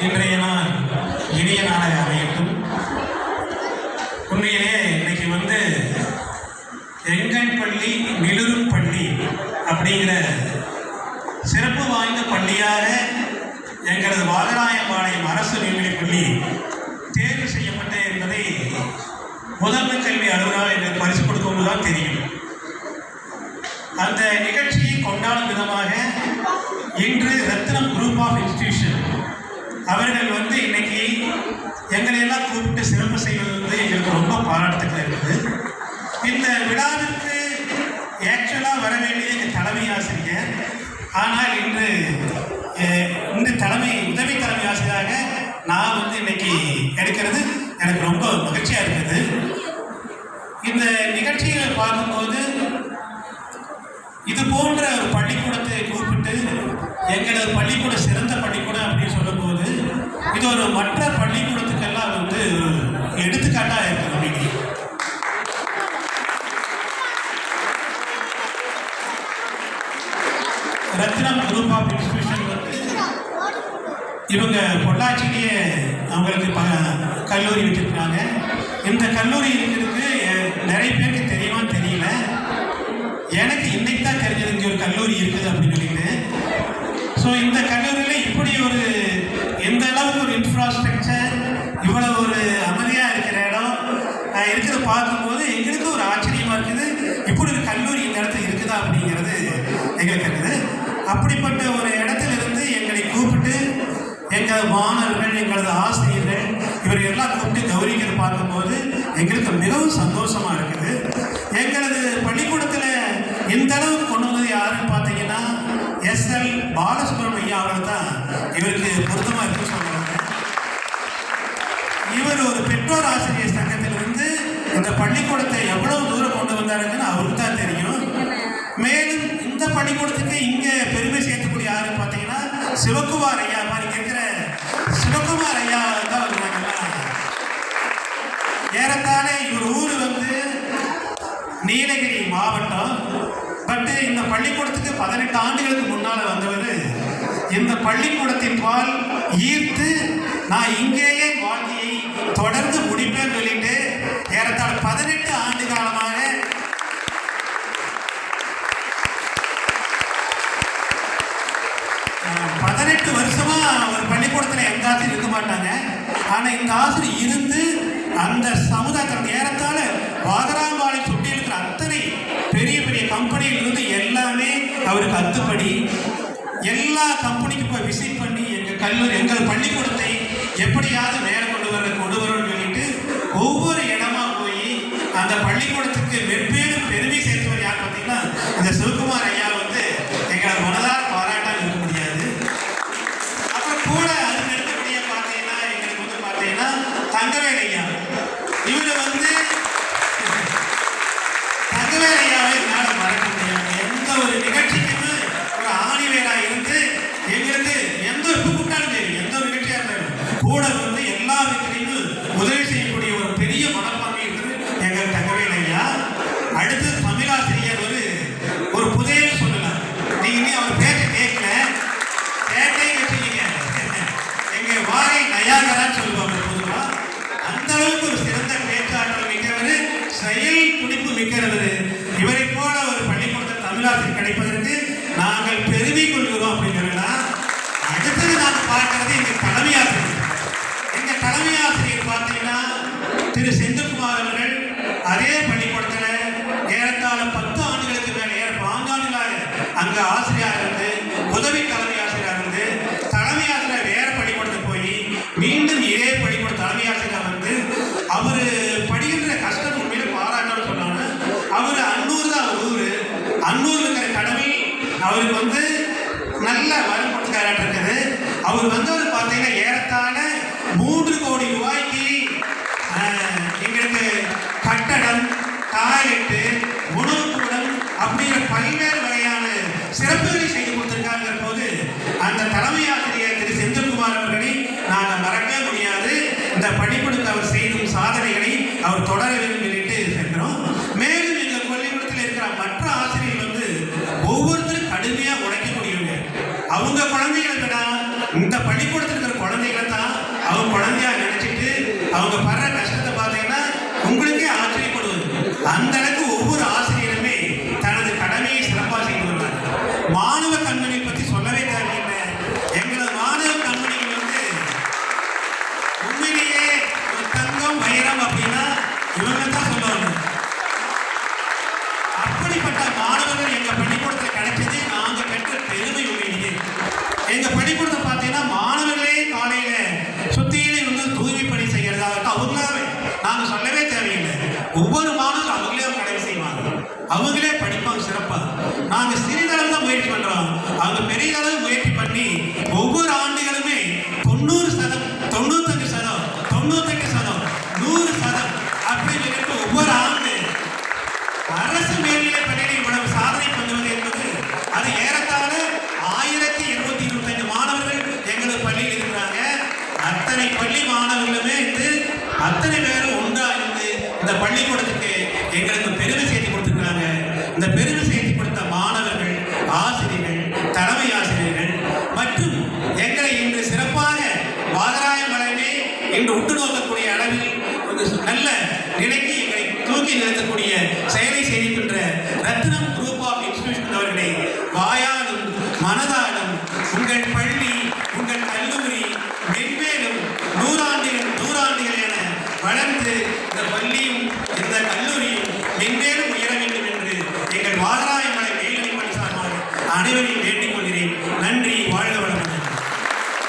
இன்றைய நாள் இனிய நாளை அமையட்டும். உண்மையிலே இன்னைக்கு வந்து எங்கள் பள்ளி மிளிரும் பள்ளி அப்படிங்கிற சிறப்பு வாய்ந்த பள்ளியாக எங்களது வாகராயம்பாளையம் அரசு மேல்நிலைப் பள்ளி தேர்வு செய்யப்பட்டது என்பதை முதன்மை கல்வி அலுவலர் எங்களுக்கு பரிசு கொடுக்கும்போது தான் தெரியும். அந்த நிகழ்ச்சியை அவர்கள் வந்து இன்னைக்கு எங்களை எல்லாம் கூப்பிட்டு சிறப்பு செய்வது வந்து எங்களுக்கு ரொம்ப பாராட்டத்துக்கு இருக்குது. இந்த விழாவிற்கு ஆக்சுவலாக வர வேண்டிய தலைமை ஆசிரியர். ஆனால் இன்று இன்று தலைமை உதவி தலைமை ஆசிரியராக நான் வந்து இன்னைக்கு எடுக்கிறது எனக்கு ரொம்ப மகிழ்ச்சியாக இருக்குது. இந்த நிகழ்ச்சிகளை பார்க்கும்போது இது போன்ற ஒரு பள்ளிக்கூடத்தை கூப்பிட்டு எங்களது பள்ளிக்கூடம் சிறந்த பள்ளிக்கூடம் அப்படின்னு சொல்ல இது ஒரு மற்ற பள்ளிக்கூடத்துக்கெல்லாம் வந்து எடுத்துக்காட்டாக இருக்குது இன்னைக்கு ரத்னம் குரூப் ஆஃப் இன்ஸ்டிடியூஷன் வந்து இவங்க பொள்ளாச்சிலேயே அவங்களுக்கு ப கல்லூரி வச்சிருக்காங்க இந்த கல்லூரி இருக்கிறதுக்கு நிறைய பேருக்கு தெரியுமான்னு தெரியல. எனக்கு இன்னைக்கு தான் தெரிஞ்சது இங்கே ஒரு கல்லூரி இருக்குது அப்படின்னு சொல்லிட்டு. ஸோ இந்த கல்லூரியில் பார்க்கும்போது எங்களுக்கு ஒரு ஆச்சரியமாக இருக்குது. இப்படி ஒரு கல்லூரி இந்த இடத்துல இருக்குதா அப்படிங்கிறது எங்களுக்கு இருக்குது அப்படிப்பட்ட ஒரு இடத்துல இருந்து எங்களை கூப்பிட்டு எங்கள் மாணவர்கள் எங்களது ஆசிரியர்கள் இவரை எல்லாம் கூப்பிட்டு கௌரவிக்கிறது பார்க்கும்போது எங்களுக்கு மிகவும் சந்தோஷமா இருக்குது. எங்களது பள்ளிக்கூடத்தில் இந்த அளவுக்கு கொண்டு வந்தது யாருன்னு பார்த்தீங்கன்னா எஸ் எல் பாலசுப்ரமணியம் அவர்கள் தான். இவருக்கு பொருத்தமாக இருக்குன்னு சொல்லுவாங்க இவர் ஒரு பெற்றோர் ஆசிரியர். இந்த பள்ளிக்கூடத்தை எவ்வளவு தூரம் கொண்டு வந்தாருன்னு அவருக்கு தான் தெரியும். மேலும் இந்த பள்ளிக்கூடத்துக்கு இங்கே பெருமை சேர்க்கக்கூடிய யாருன்னு பார்த்தீங்கன்னா சிவகுமார் ஐயா மாதிரி இருக்கிற சிவகுமார் ஐயா தான் ஏறத்தாலே இவர் ஊர் வந்து நீலகிரி மாவட்டம். பட்டு இந்த பள்ளிக்கூடத்துக்கு பதினெட்டு ஆண்டுகளுக்கு முன்னால் வந்தவர். இந்த பள்ளிக்கூடத்தின் பால் ஈர்த்து நான் இங்கேயே அந்த சமுதாயத்தில் ஏறத்தாழ வாதராம்பாளை சுட்டி இருக்கிற அத்தனை பெரிய பெரிய கம்பெனியிலிருந்து எல்லாமே அவருக்கு அத்துப்படி. எல்லா கம்பெனிக்கும் போய் விசிட் பண்ணி எங்கள் கல்லூரி எங்கள் பள்ளிக்கூடத்தை எப்படியாவது না திரு செந்தில்குமார் அவர்கள் அதே பள்ளிக்கூடத்தில் ஏறத்தாழ பத்து ஆண்டுகளுக்கு மேலே ஏற பாஞ்சாண்டுகளாக அங்க ஆசிரியராக இருந்து உதவி தலைமை ஆசிரியராக இருந்து தலைமை ஆசிரியர் வேற பள்ளிக்கூடத்துக்கு போய் மீண்டும் இதே பள்ளிக்கூட தலைமை ஆசிரியராக வந்து அவர் படிக்கின்ற கஷ்டம் உண்மையில பாராட்டணும்னு சொன்னாங்க. அவர் அன்னூர் தான் ஊர். அன்னூர் இருக்கிற கடமை அவருக்கு வந்து நல்ல வரம் கொடுத்துக்காராட்டு இருக்குது அவர் வந்தவர் பார்த்தீங்கன்னா ஏறத்தாழ மூன்று கோடி ரூபாய் ஆஹ், எங்களுக்கு கட்டடம் டாய்லெட்டு உணவுக்கூடம் அப்படிங்கிற பல்வேறு வகையான சிறப்புகளை செய்து கொடுத்திருக்காங்க போது அந்த தலைமை ஆசிரியர் தங்கம் அப்படின்னா இவங்க தான் சொல்லுவாங்க அப்படிப்பட்ட மாணவர்கள் எங்க பள்ளிக்கூடத்தில் கிடைச்சது நாங்க பெற்ற பெருமை உண்மையிலேயே எங்க பள்ளிக்கூடத்தை பார்த்தீங்கன்னா மாணவர்களே காலையில சுத்தியிலே வந்து தூய்மை பணி செய்யறதாகட்டும் அவங்களாவே. நாங்க சொல்லவே தேவையில்லை. ஒவ்வொரு மாணவரும் அவங்களே அவங்க கடமை செய்வாங்க. அவங்களே படிப்பாங்க சிறப்பாக நாங்க சிறிதளவு தான் முயற்சி பண்றோம். அவங்க பெரிய அளவு இந்த பெருமை சேர்த்து கொடுத்த மாணவர்கள் ஆசிரியர்கள் தலைமை ஆசிரியர்கள் மற்றும் எங்களை இன்று சிறப்பாக வாதராயம் வளமே இன்று உற்று நோக்கக்கூடிய அளவில் ஒரு நல்ல நிலைக்கு எங்களை தூக்கி நிறுத்தக்கூடிய செயலை